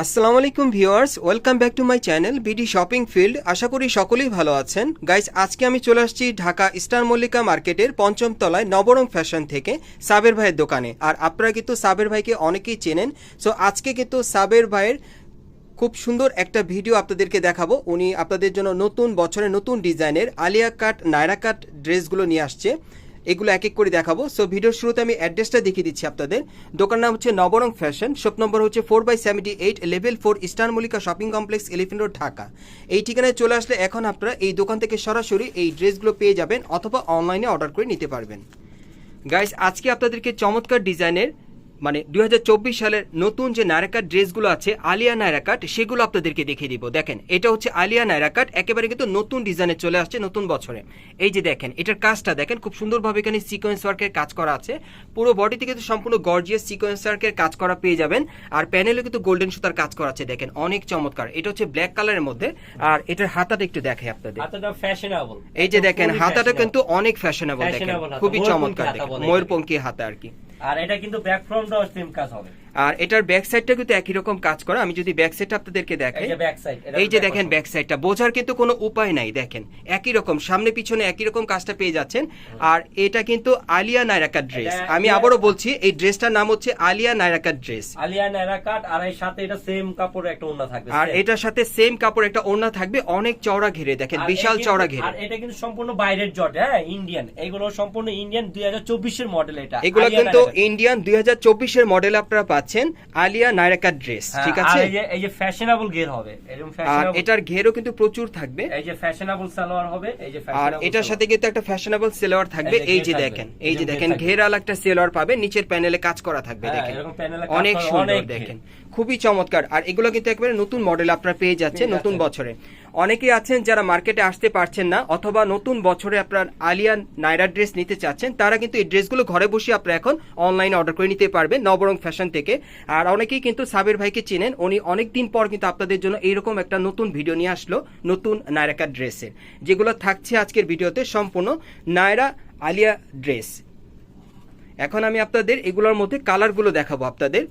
আসসালামু আলাইকুম viewers, welcome back to my channel BD shopping field আশা করি সকলেই ভালো আছেন। গাইস, আজকে আমি চলে আসছি ঢাকা স্টার মল্লিকা মার্কেটের পঞ্চম তলায় নবরং ফ্যাশন থেকে সাবের ভাইয়ের দোকানে। আর আপনারা কিন্তু সাবের ভাইকে অনেকেই চেনেন। সো আজকে কিন্তু সাবের ভাইয়ের খুব সুন্দর একটা ভিডিও আপনাদেরকে দেখাবো। উনি আপনাদের জন্য নতুন বছরের নতুন ডিজাইনের আলিয়া কাট, নায়রা কাট ড্রেসগুলো নিয়ে আসছে। এগুলো এক এক করে দেখাবো। সো ভিডিওর শুরুতে আমি অ্যাড্রেসটা দেখিয়ে দিচ্ছি আপনাদের। দোকান নাম হচ্ছে নবরং ফ্যাশন শপ নম্বর হচ্ছে four by seventy eight level four Eastern Mallika shopping complex Elephant Road Dhaka এই ঠিকানায় চলে আসলে এখন আপনারা এই দোকান থেকে সরাসরি এই ড্রেসগুলো পেয়ে যাবেন অথবা অনলাইনে অর্ডার করে নিতে পারবেন। গাইস আজকে আপনাদেরকে চমৎকার ডিজাইনের মানে দুই সালের নতুন যে নায়রাকাট ড্রেসগুলো আছে আলিয়া নায়রাকাট সেগুলো আপনাদেরকে দেখিয়ে দিব। দেখেন এটা হচ্ছে আলিয়া নায়রাকাট একেবারে কিন্তু নতুন ডিজাইনে চলে আসছে নতুন বছরে। এই যে দেখেন এটার কাজটা দেখেন খুব সুন্দরভাবে এখানে সিকোয়েন্স ওয়ার্কের কাজ করা আছে। পুরো বডিতে কিন্তু সম্পূর্ণ গর্জিয়াস সিকোয়েন্স ওয়ার্কের কাজ করা পেয়ে যাবেন। আর প্যানেলে কিন্তু গোল্ডেন সুতার কাজ করা আছে দেখেন অনেক চমৎকার। এটা হচ্ছে ব্ল্যাক কালারের মধ্যে। আর এটার হাতাটা একটু দেখে আপনাদের। এই যে দেখেন হাতাটা কিন্তু অনেক ফ্যাশনেবল দেখেন খুবই চমৎকার দেখেন ময়ূরপঙ্খী হাতা আর কি। আর এটা কিন্তু ব্যাক ফ্রন্টটাও সেম কাজ হবে। আর এটার ব্যাক সাইডটা কিন্তু একই রকম কাজ করা। আমি যদি ব্যাক সাইডটা আপনাদেরকে দেখাই। এই যে ব্যাক সাইড এই যে দেখেন ব্যাক সাইডটা বোঝার কিন্তু কোনো উপায় নাই দেখেন। একই রকম সামনে পিছনে একই রকম কাজটা পেয়ে যাচ্ছেন। আর এটা কিন্তু আলিয়া নায়রাকা ড্রেস আমি আবারও বলছি এই ড্রেসটার নাম হচ্ছে আলিয়া নায়রাকা ড্রেস আলিয়া নাইরা কাট আর এর সাথে এটা সেম কাপড়ের একটা ওড়না থাকবে আর এটার সাথে সেম কাপড় একটা ওড়না থাকবে অনেক চওড়া ঘিরে দেখেন বিশাল চওড়া ঘিরে। আর এটা কিন্তু সম্পূর্ণ বাইরের জট হ্যাঁ ইন্ডিয়ান এগুলো সম্পূর্ণ ইন্ডিয়ান 2024 এর মডেল এটা। এগুলো কিন্তু ইন্ডিয়ান দুই হাজার চব্বিশের মডেল আপনারা পাচ্ছেন আলিয়া নায়রাকা ড্রেস হ্যাঁ, ঠিক আর আছে এই যে ফ্যাশনেবল গিয়ার হবে এরকম আর এটার ঘেরও কিন্তু প্রচুর থাকবে এই যে ফ্যাশনেবল সালোয়ার হবে এই যে আর এটার সাথে কিন্তু একটা ফ্যাশনেবল সালোয়ার থাকবে এই যে দেখেন এই যে দেখেন। ঘেরাল একটা সালোয়ার পাবে নিচের প্যানেলে কাজ করা থাকবে হ্যাঁ, দেখেন এরকম প্যানেলে অনেক সুন্দর দেখেন। খুবই চমৎকার। আর এগুলো কিন্তু একেবারে নতুন মডেল আপনারা পেয়ে যাচ্ছেন নতুন বছরে। অনেকেই আছেন যারা মার্কেটে আসতে পারছেন না অথবা নতুন বছরে আপনার আলিয়ান নাইরা ড্রেস নিতে চাচ্ছেন তারা কিন্তু এই ড্রেসগুলো ঘরে বসে আপনারা এখন অনলাইনে অর্ডার করে নিতে পারবেন নবরং ফ্যাশন থেকে। আর অনেকেই কিন্তু সাবের ভাইকে চেনেন উনি অনেক দিন পর কিন্তু আপনাদের জন্য এইরকম একটা নতুন ভিডিও নিয়ে আসলো নতুন নায়রাকার ড্রেসের যেগুলো থাকছে আজকের ভিডিওতে সম্পূর্ণ নায়রা আলিয়া ড্রেস এখন আমি আপনাদের এগুলোর মধ্যে কালারগুলো দেখাবো আপনাদের।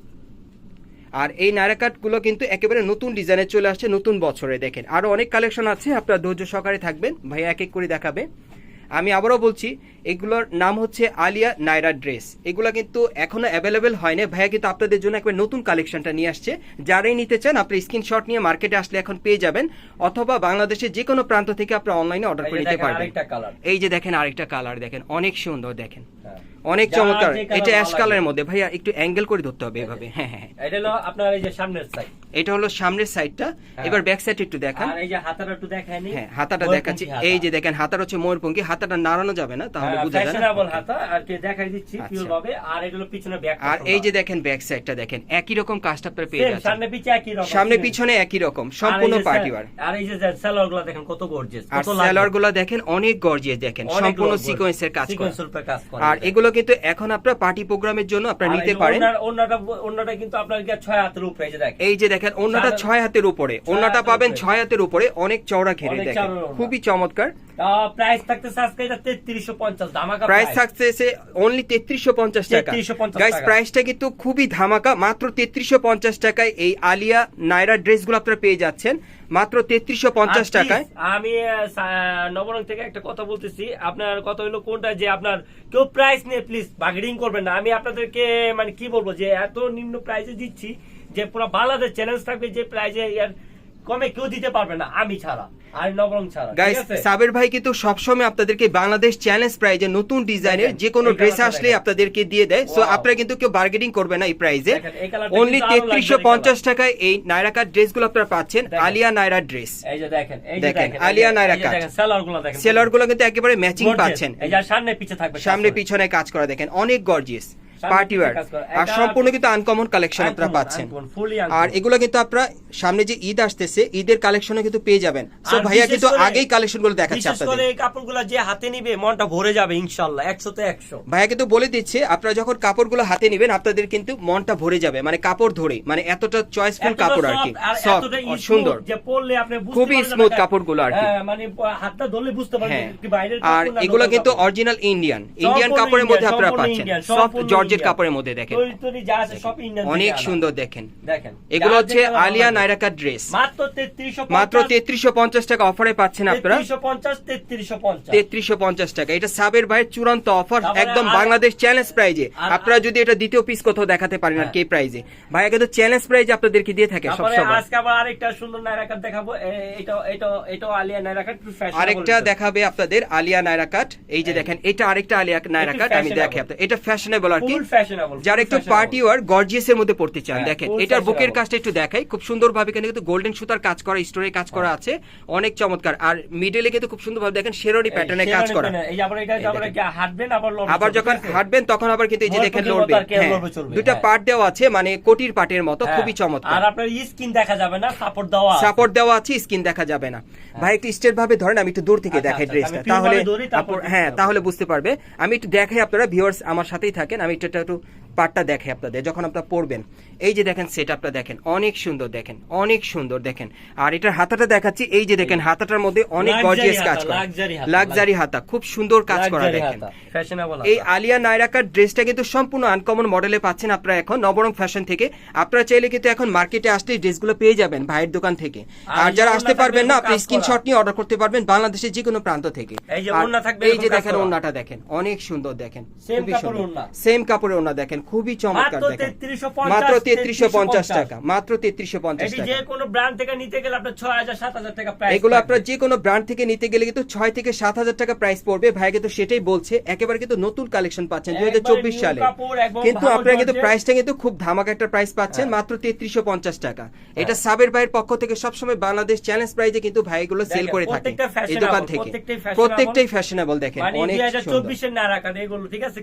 আর এই নায়রাকাটগুলো কিন্তু একেবারে নতুন ডিজাইনে চলে আসছে নতুন বছরে দেখেন। আরও অনেক কালেকশন আছে আপনারা ধৈর্য সহকারে থাকবেন ভাই এক এক করে দেখাবে। আমি আবারও বলছি এগুলোর নাম হচ্ছে আলিয়া নাইরা ড্রেস। এগুলো কিন্তু এখনও অ্যাভেলেবেল হয়নি। ভাইয়া কিন্তু আপনাদের জন্য একবার নতুন কালেকশনটা নিয়ে আসছে। যারাই নিতে চান আপনি স্ক্রিনশট নিয়ে মার্কেটে আসলে এখন পেয়ে যাবেন অথবা বাংলাদেশের যে কোনো প্রান্ত থেকে আপনি অনলাইনে অর্ডার করে নিতে পারবেন। এই যে দেখেন আরেকটা কালার দেখেন অনেক সুন্দর দেখেন। হ্যাঁ। অনেক চমৎকার। এটা অ্যাশ কালারের মধ্যে। ভাইয়া একটু অ্যাঙ্গেল করে ধরতে হবে এভাবে। হ্যাঁ হ্যাঁ হ্যাঁ। এটা হলো আপনার এই যে সামনের সাইড এটা হলো সামনের সাইডটা হ্যাঁ। এবার ব্যাক সাইড একটু দেখান। আর এই যে হাতাটা একটু দেখায়নি। হ্যাঁ হাতাটা দেখাচ্ছি। এই যে দেখেন হাতাটা হচ্ছে ময়ূরপঙ্খী হাতাটা নাড়ানো যাবে না তাহলে বুঝা যায় না। হাতা। আর কি দেখাই দিচ্ছি আচ্ছা। পিওর ভাবে আর এটা হলো পিছনে ব্যাক আর এই যে দেখেন ব্যাক সাইডটা দেখেন একই রকম কাজটা আপনারা পেয়ে যাচ্ছেন। সামনে পিছে একই রকম। সামনে পিছনে একই রকম সম্পূর্ণ পার্টি ওয়ার আর এই যে সালোয়ারগুলো দেখেন কত গর্জিয়াস আর স্যালোয়ারগুলো দেখেন অনেক গর্জিয়াস দেখেন সম্পূর্ণ সিকোয়েন্সের কাজ করা। সিকোয়েন্সের কাজ করে। আর এগুলো কিন্তু এখন আপনার পার্টি প্রোগ্রামের জন্য আপনার নিতে পারেন। ওনাটা ওন্নাটা কিন্তু আপনার কি ছয় হাতের উপরে এই যে দেখেন। এই যে দেখেন সাদা- ছয় হাতের উপরে। ওন্নাটা পাবেন। ছয় হাতের উপরে অনেক চওড়া ঘেরে দেখেন। খুবই চমৎকার। প্রাইস থাকতেছে আজকে এটা তেত্রিশশো পঞ্চাশ ধামাকা প্রাইস থাকছে অনলি তেত্রিশশো পঞ্চাশ টাকা। 3350 গাইস প্রাইসটা কিন্তু খুবই ধামাকা মাত্র তেত্রিশশো পঞ্চাশ টাকায় এই আলিয়া নাইরা ড্রেসগুলো আপনারা পেয়ে যাচ্ছেন। মাত্র তেত্রিশশো পঞ্চাশ আর টাকায়। আমি নবরং থেকে একটা কথা বলতেছি। আপনার কথা হলো কোনটা যে আপনার কেউ প্রাইস নিয়ে প্লিজ বার্গেনিং করবেন না। আমি আপনাদেরকে মানে কি বলব যে এত নিম্ন প্রাইসে দিচ্ছি যে পুরো বাংলাদেশ চ্যালেঞ্জ থাকবে যে প্রাইসে কমে কেউ দিতে পারবে না আমি ছাড়া আর নবরং ছাড়া গাইস সাবের ভাই কিন্তু সবসময় আপনাদেরকে বাংলাদেশ চ্যালেঞ্জ প্রাইজে নতুন ডিজাইনের যে কোনো ড্রেস আসলে আপনাদেরকে দিয়ে দেয়। সো আপনারা কিন্তু কেউ বার্গেনিং করবে না এই প্রাইজে অনলি তেত্রিশশো পঞ্চাশ টাকায় এই নাইরাকার ড্রেসগুলো আপনারা পাচ্ছেন? আলিয়া নাইরা ড্রেস এই যে দেখেন আলিয়া নায়রা কাট। দেখেন সেলারগুলো দেখেন। সেলার কিন্তু একেবারে ম্যাচিং পাচ্ছেন। সামনে পিছে থাকবে সামনে পিছনে কাজ করা দেখেন অনেক গর্জিয়াস পার্টি ওয়্যার আর সম্পূর্ণ কিন্তু আনকমন কালেকশন আপনারা পাচ্ছেন। আর এগুলো কিন্তু আপনারা সামনে যে ঈদ আসতেছে ঈদের কালেকশনে কিন্তু পেয়ে যাবেন। সো ভাইয়া কিন্তু আগেই কালেকশনগুলো দেখাচ্ছে আপনাদের। এই কাপড়গুলো যে হাতে নিবে মনটা ভরে যাবে ইনশাল্লাহ একশো তো একশো। ভাইয়া কিন্তু বলে দিচ্ছে আপনারা যখন কাপড়গুলো হাতে নেবেন আপনাদের কিন্তু মনটা ভরে যাবে মানে কাপড় ধরে মানে এতটা চয়েসফুল কাপড় আর কি। সুন্দর। যে পরলে আপনি বুঝতে খুবই স্মুথ কাপড়গুলো আর কি। হ্যাঁ, মানে হাতটা ধরলে বুঝতে পারবেন হ্যাঁ। কি বাইরের আর এগুলো কিন্তু অরিজিনাল ইন্ডিয়ান ইন্ডিয়ান কাপড়ের মধ্যে আপনারা পাচ্ছেন। সফট সম্পূর্ণ জর্জেট কাপড়ের মধ্যে দেখেন। অনেক সুন্দর দেখেন। দেখেন। এগুলো হচ্ছে আলিয়া নাইরাকা ড্রেস। মাত্র তেত্রিশশো পঞ্চাশ টাকা অফারে পাচ্ছেন আপনারা। তেত্রিশশো পঞ্চাশ টাকা। এটা সাবের ভাইয়ের চূড়ান্ত অফার একদম বাংলাদেশ চ্যালেঞ্জ প্রাইজে আপনারা যদি এটা দ্বিতীয় পিস কোথাও দেখাতে পারেন আর হ্যাঁ। কে প্রাইজে ভাইয়া কিন্তু চ্যালেঞ্জ প্রাইজে আপনাদেরকে দিয়ে থাকে সবসময়। আজকে আবার আরেকটা সুন্দর নাইরাকাট দেখাবো। এটা এটা এটা আলিয়া নাইরাকাট আরেকটা দেখাবে আপনাদের আলিয়া নাইরা কাট এই যে দেখেন এটা আরেকটা আলিয়া নাইরা কাট আমি। দেখে আপনাদের। এটা ফ্যাশনেবল আর কি। যারা একটু পার্টি ওয়ার গর্জিয়াস এর মধ্যে পড়তে চান। হ্যাঁ, দেখেন এটার বুকের কাজটা একটু দেখাই। খুব সুন্দর ভাবে এখানে কিন্তু গোল্ডেন সুতার কাজ করা কাজ করা আছে। অনেক চমৎকার। আর মিডলে কিন্তু খুব দেখেন শেরনি প্যাটার্নে কাজ করা। এই আবার এটা আবার হাঁটবেন আবার লড়বে আবার যখন হাঁটবেন তখন আবার কিন্তু এই যে দেখেন লড়বে হ্যাঁ, লড়বে দুটা হ্যাঁ। পার্ট দেওয়া আছে মানে কোটির পার্টের মতো হ্যাঁ। খুবই চমৎকার। আর আপনার স্কিন দেখা যাবে না সাপোর্ট দেওয়া। সাপোর্ট দেওয়া আছে স্কিন দেখা যাবে না। ভাই একটু স্টেট ভাবে ধরেন আমি একটু দূর থেকে আচ্ছা, দেখাই আচ্ছা, ড্রেসটা তাহলে তারপর আপু- হ্যাঁ তাহলে বুঝতে পারবে। আমি একটু দেখাই আপনারা ভিউয়ার্স আমার সাথেই থাকেন আমি একটু একটু পার্টটা দেখাই আপনাদের যখন আপনারা পড়বেন। এই যে দেখেন সেট আপটা দেখেন অনেক সুন্দর দেখেন অনেক সুন্দর দেখেন। আর এটার হাতাটা দেখাচ্ছি এই যে দেখেন হাতাটার মধ্যে অনেক গর্জিয়াস কাজ করা। luxury হাতা, লাক্সারি হাতা খুব সুন্দর কাজ করা দেখেন। এই আলিয়া নাইরাকার ড্রেসটা কিন্তু সম্পূর্ণ আনকমন মডেলে পাচ্ছেন আপনারা এখন নবরং ফ্যাশন থেকে। আপনারা চাইলে কিন্তু এখন মার্কেটে আসলে ড্রেসগুলো পেয়ে যাবেন ভাইয়ের দোকান থেকে। আর যারা আসতে পারবেন না আপনি স্ক্রিনশট নিয়ে অর্ডার করতে পারবেন বাংলাদেশের যে কোনো প্রান্ত থেকে। এই যে আর থাকবে এই যে দেখেন করা। ওড়নাটা দেখেন অনেক সুন্দর দেখেন সেম কাপড়ের ওড়না দেখেন খুবই চমৎকার দেখেন। মাত্র তেত্রিশশো পঞ্চাশ টাকা মাত্র তেত্রিশশো পঞ্চাশ টাকা। যে কোনো ব্র্যান্ড থেকে নিতে গেলে আপনার ছয় হাজার সাত হাজার টাকা প্রাইস এগুলো আপনার যে কোনো ব্র্যান্ড থেকে নিতে গেলে কিন্তু ছয় থেকে সাত হাজার টাকা প্রাইস পড়বে। ভাই কিন্তু সেটাই বলছে একেবারে কিন্তু নতুন কালেকশন পাচ্ছেন দুই হাজার চব্বিশ সালে। কিন্তু আপনারা কিন্তু প্রাইসটা কিন্তু খুব ধামাকা একটা প্রাইস পাচ্ছেন হ্যাঁ। মাত্র তেত্রিশশো পঞ্চাশ টাকা। এটা সাবের ভাইয়ের পক্ষ থেকে সবসময় বাংলাদেশ চ্যালেঞ্জ প্রাইজে কিন্তু ভাই এগুলো সেল করে থাকে এই দোকান থেকে। প্রত্যেকটাই। ফ্যাশনেবল দেখেন মানে অনেক দুই হাজার চব্বিশের না এগুলো ঠিক আছে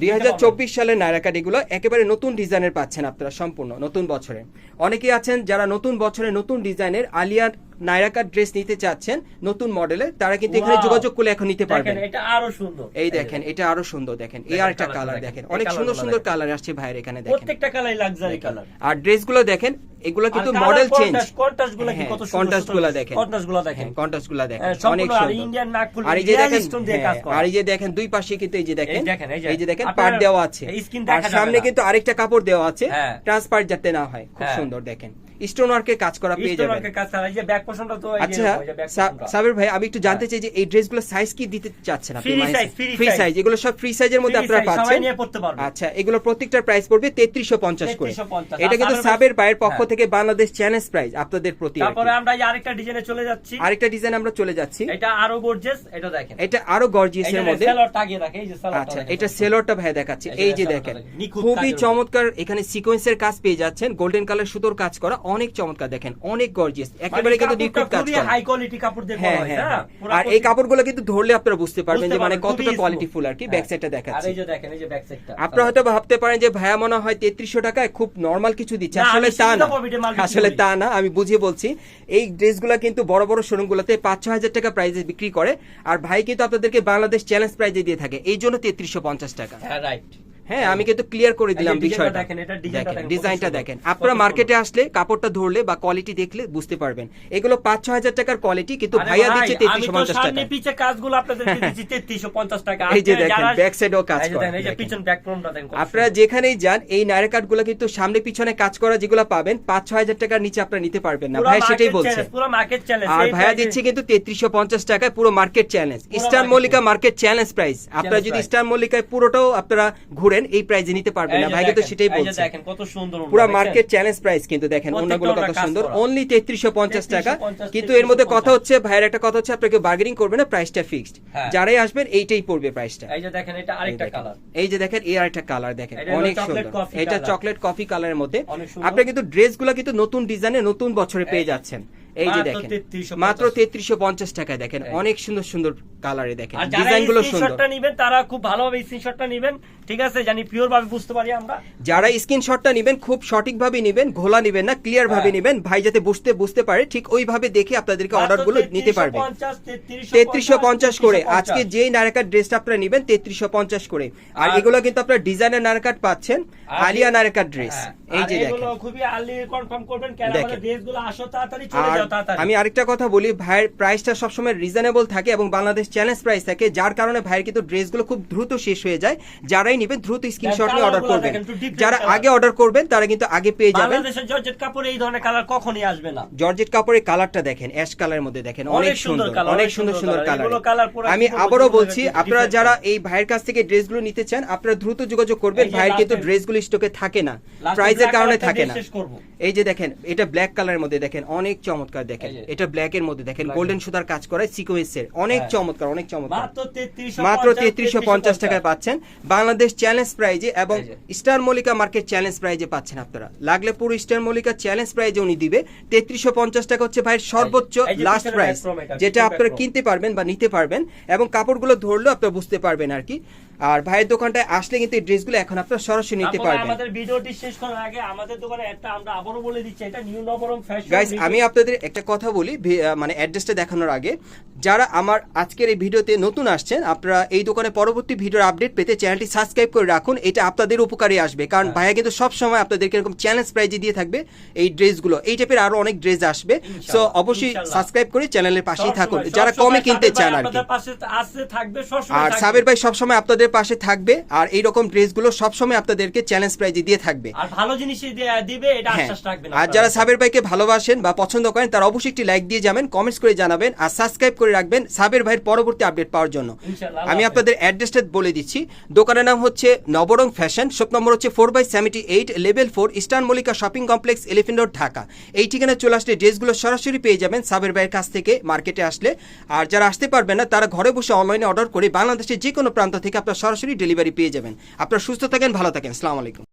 দুই হাজার চব্বিশ সালে নায়রাকাট এগুলো একেবারে নতুন ডিজাইনের পাচ্ছেন আপনারা সম্পূর্ণ, নতুন বছরে। অনেকেই আছেন যারা নতুন বছরে নতুন ডিজাইনের আলিয়া নায়রাকাট ড্রেস নিতে চাচ্ছেন নতুন মডেলের তারা কিন্তু এখানে যোগাযোগ করলে এখন নিতে পারবেন। এটা আরও সুন্দর। এই দেখেন এটা আরও সুন্দর দেখেন। এই আরেকটা কালার দেখেন, অনেক সুন্দর সুন্দর কালার আসছে ভাইয়ের এখানে দেখেন। প্রত্যেকটা কালাই লাক্সারি কালার আর ড্রেসগুলো দেখেন এগুলো কিন্তু মডেল চেঞ্জ কন্ট্রাস্টগুলো কি কত সুন্দর কন্ট্রাস্টগুলো দেখেন। কন্ট্রাস্টগুলো দেখেন। কন্ট্রাস্টগুলো দেখেন। হ্যাঁ, অনেক আর সুন্দর। আর এই যে দেখেন হ্যাঁ। আর এই যে দেখেন দুই পাশে কিন্তু এই যে দেখেন এই যে- দেখেন পার্ট দেওয়া আছে। আর সামনে কিন্তু আরেকটা কাপড় দেওয়া আছে। হ্যাঁ। ট্রান্সপারেন্ট যাতে না হয় খুব হ্যাঁ। সুন্দর দেখেন। স্টোন ওয়ার্কের কাজ করা পেয়ে যাবেন। আচ্ছা। সাবির ভাই আমি একটু জানতে চাই যে এই ড্রেসগুলো সাইজ কি দিতে চাচ্ছেন আপনি? ফ্রি সাইজ এগুলো সব ফ্রি সাইজের মধ্যে আপনারা পাচ্ছেন। আচ্ছা এগুলো প্রত্যেকটার প্রাইস পড়বে তেত্রিশশো পঞ্চাশ করে। এটা কিন্তু সাবের ভাইয়ের পক্ষ হ্যাঁ। থেকে বাংলাদেশ প্রাইস আপনাদের প্রতি তারপরে আমরা আরেকটা ডিজাইনে চলে যাচ্ছি। আরেকটা ডিজাইন আমরা চলে যাচ্ছি। এটা আরও গর্জিয়াস এটা দেখেন। এটা আরও গর্জিয়াস এর মধ্যে। সেলরটা আগে রাখে এই যে সেলরটা আচ্ছা এটা সেলরটা ভাই দেখাচ্ছি। এই যে দেখেন। খুবই চমৎকার এখানে সিকোয়েন্সের কাজ পেয়ে যাচ্ছেন। গোল্ডেন কালার সুতোর কাজ করা অনেক চমৎকার দেখেন অনেক গর্জিয়াস একেবারে কিন্তু নিখুঁত কাজ করা। হাই কোয়ালিটি কাপড় দিয়ে করা হ্যাঁ হয় হ্যাঁ। আর এই কাপড়গুলো কিন্তু ধরলে আপনারা বুঝতে পারবেন যে মানে কতটা। কোয়ালিটি ফুল আর কি ব্যাক। সাইডটা আর এই যে দেখেন এই যে ব্যাক সাইডটা আপনারা হয়তো ভাবতে পারেন যে ভাইয়া মনে হয় তেত্রিশশো টাকায় খুব নরমাল কিছু দিচ্ছে। আসলে তা না। আসলে তা না আমি বুঝিয়ে বলছি। এই ড্রেসগুলো কিন্তু বড় বড় শোরুম গুলোতে পাঁচ ছ হাজার টাকা প্রাইসে বিক্রি করে। আর ভাই কিন্তু আপনাদেরকে বাংলাদেশ চ্যালেঞ্জ প্রাইজে দিয়ে থাকে। এই জন্য তেত্রিশশো পঞ্চাশ টাকা। হ্যাঁ রাইট হ্যাঁ আমি কিন্তু ক্লিয়ার করে দিলাম বিষয়টা। দেখেন, এটা ডিজাইনটা দেখেন দেখেন, ডিজাইনটা দেখেন। আপনারা মার্কেটে আসলে কাপড়টা ধরলে বা কোয়ালিটি দেখলে বুঝতে পারবেন। এগুলো পাঁচ ছ হাজার টাকার কোয়ালিটি কিন্তু ভাইয়া ভাই, দিচ্ছে আমি তেত্রিশশো তো পঞ্চাশ সামনে টাকা। পিছে কাজগুলো আপনাদেরকে দিচ্ছি 3350 টাকা। এই যে দেখেন, যারা- back side ও কাজ করা, দেখেন, এই যে পিছন ব্যাক দেখেন আপনারা যেখানেই যান এই নায়রা কার্ডগুলো কিন্তু সামনে পিছনে কাজ করা যেগুলো পাবেন পাঁচ ছ হাজার টাকার নিচে আপনারা নিতে পারবেন না। ভাই সেটাই বলছে। পুরো মার্কেট চ্যালেঞ্জ আর ভাইয়া দিচ্ছে কিন্তু তেত্রিশশো পঞ্চাশ টাকায় পুরো market challenge Eastern market Mallika market challenge price আপনারা যদি। ইস্টার্ন মল্লিকায় পুরোটাও আপনারা ঘুরেন এই প্রাইজে নিতে পারবেন না। ভাই কিন্তু সেটাই বলছে। দেখেন কত সুন্দর পুরো মার্কেট চ্যালেঞ্জ প্রাইস কিন্তু দেখেন অন্যগুলো কত সুন্দর। অনলি তেত্রিশশো পঞ্চাশ টাকা। কিন্তু এর মধ্যে কথা হচ্ছে ভাইয়ের একটা কথা হচ্ছে আপনাকে বার্গেনিং করবে না প্রাইসটা ফিক্সড হ্যাঁ। যারাই আসবেন এইটাই পড়বে প্রাইসটা এই যে দেখেন এটা আরেকটা কালার এই যে দেখেন এই আরেকটা কালার দেখেন। অনেক সুন্দর। এটা চকলেট কফি কালারের মধ্যে। আপনি কিন্তু ড্রেসগুলো কিন্তু নতুন ডিজাইনে নতুন বছরে পেয়ে যাচ্ছেন। এই যে দেখেন। মাত্র তেত্রিশশো পঞ্চাশ টাকায় দেখেন। অনেক সুন্দর সুন্দর কালারে দেখেন ডিজাইনগুলো সুন্দর। স্ক্রিনশটটা নেবেন তারা খুব ভালোভাবে স্ক্রিনশটটা নেবেন ঠিক আছে? জানি পিওর ভাবে বুঝতে পারি আমরা। যারা স্ক্রিনশটটা নেবেন খুব সঠিক ভাবে নেবেন ঘোলা নেবেন না ক্লিয়ার ভাবে হ্যাঁ। নেবেন ভাই যাতে বুঝতে বুঝতে পারে ঠিক ওইভাবে দেখে আপনাদেরকে অর্ডারগুলো নিতে পারবে। তেত্রিশশো পঞ্চাশ করে। আজকে যেই নারাকার ড্রেসটা আপনারা নেবেন তেত্রিশশো পঞ্চাশ করে। আর এগুলো কিন্তু আপনার ডিজাইনের নারাকার পাচ্ছেন আলিয়া নারাকার ড্রেস হ্যাঁ, এই আর যে এগুলো দেখেন। খুবই আর্লি কনফার্ম করবেন কেন। আমাদের ড্রেসগুলো আসো তাড়াতাড়ি চলে যাও তাড়াতাড়ি। আমি আরেকটা কথা বলি ভাইয়ের প্রাইসটা সবসময় রিজনেবল থাকে এবং বাংলাদেশ চ্যালেঞ্জ প্রাইস থাকে যার কারণে ভাইয়ের কিন্তু ড্রেসগুলো খুব দ্রুত শেষ হয়ে যায়। যারাই নেবেন দ্রুত স্ক্রিনশট নিয়ে অর্ডার করবেন। যারা আগে অর্ডার করবেন তারা কিন্তু আগে পেয়ে যাবেন। বাংলাদেশের জর্জেট কাপড়ে এই ধরনের কালার কখনই আসবে না। জর্জেট কাপড়ের কালারটা দেখেন অ্যাশ কালারের মধ্যে দেখেন অনেক সুন্দর অনেক সুন্দর সুন্দর কালার আমি আবারও বলছি আপনারা যারা এই ভাইয়ের কাছ থেকে ড্রেসগুলো নিতে চান আপনারা দ্রুত যোগাযোগ করবেন। ভাইয়ের কিন্তু ড্রেসগুলো স্টকে থাকে না। এ কারণে থাকে না। এই যে দেখেন এটা ব্ল্যাক কালারের মধ্যে দেখেন অনেক চমৎকার দেখেন। এটা ব্ল্যাক এর মধ্যে দেখেন গোল্ডেন সুতার কাজ করে সিকোয়েন্সের অনেক হ্যাঁ। চমৎকার অনেক চমৎকার। মাত্র তেত্রিশশো পঞ্চাশ টাকায় পাচ্ছেন বাংলাদেশ চ্যালেঞ্জ প্রাইজে এবং স্টার মলিকা মার্কেট চ্যালেঞ্জ প্রাইজে পাচ্ছেন আপনারা। লাগলে পুরো স্টার মলিকা চ্যালেঞ্জ প্রাইজে উনি দিবে। তেত্রিশশো পঞ্চাশ টাকা হচ্ছে ভাইয়ের সর্বোচ্চ লাস্ট প্রাইস যেটা আপনারা কিনতে পারবেন বা নিতে পারবেন এবং কাপড়গুলো ধরলেও আপনারা বুঝতে পারবেন আর কি। আর ভাইয়ের দোকানটায় আসলে কিন্তু এই ড্রেসগুলো এখন আপনারা সরাসরি নিতে পারবেন। আমাদের ভিডিওটি শেষ করার আগে আমাদের দোকানে একটা আমরা আবারও বলে দিচ্ছি এটা নিউ নবরম ফ্যাশন গাইস আমি আপনাদের একটা কথা বলি মানে অ্যাড্রেসটা দেখানোর আগে যারা আমার আজকের এই ভিডিওতে নতুন আসছেন আপনারা এই দোকানে পরবর্তী ভিডিওর আপডেট পেতে চ্যানেলটি সাবস্ক্রাইব করে রাখুন এটা আপনাদের উপকারে আসবে। কারণ হ্যাঁ। ভাইয়া কিন্তু সব সময় আপনাদেরকে এরকম চ্যালেঞ্জ প্রাইজে দিয়ে থাকবে এই ড্রেসগুলো। এই টাইপের আরও অনেক ড্রেস আসবে। সো অবশ্যই সাবস্ক্রাইব করে চ্যানেলের পাশেই থাকুন। যারা কমে কিনতে চান আর কি। আর। সাবির ভাই সবসময় আপনাদের পাশে থাকবে আর এই এইরকম ড্রেসগুলো সবসময় আপনাদেরকে চ্যালেঞ্জ প্রাইজে দিয়ে থাকবে। আর ভালো জিনিস দিবে এটা হ্যাঁ। আশ্বাস রাখবেন আর যারা সাবের ভাইকে ভালোবাসেন বা পছন্দ করেন তারা অবশ্যই একটি লাইক দিয়ে যাবেন কমেন্টস করে জানাবেন আর সাবস্ক্রাইব করে রাখবেন সাবের ভাইয়ের পরবর্তী আপডেট পাওয়ার জন্য। ইনশাআল্লাহ, আমি আপনাদের অ্যাড্রেসটা বলে দিচ্ছি। দোকানের নাম হচ্ছে নবরং ফ্যাশন শপ নম্বর হচ্ছে four by seventy eight level four Eastern Mallika shopping complex Elephant Road Dhaka. এই ঠিকানায় চলে আসলে ড্রেসগুলো সরাসরি পেয়ে যাবেন সাবের ভাইয়ের কাছ থেকে মার্কেটে আসলে। আর যারা আসতে পারবেন না তারা ঘরে বসে অনলাইনে অর্ডার করে বাংলাদেশের যে কোনো প্রান্ত থেকে আপনারা সরাসরি ডেলিভারি পেয়ে যাবেন। আপনার সুস্থ থাকেন ভালো থাকেন। আসসালামু আলাইকুম।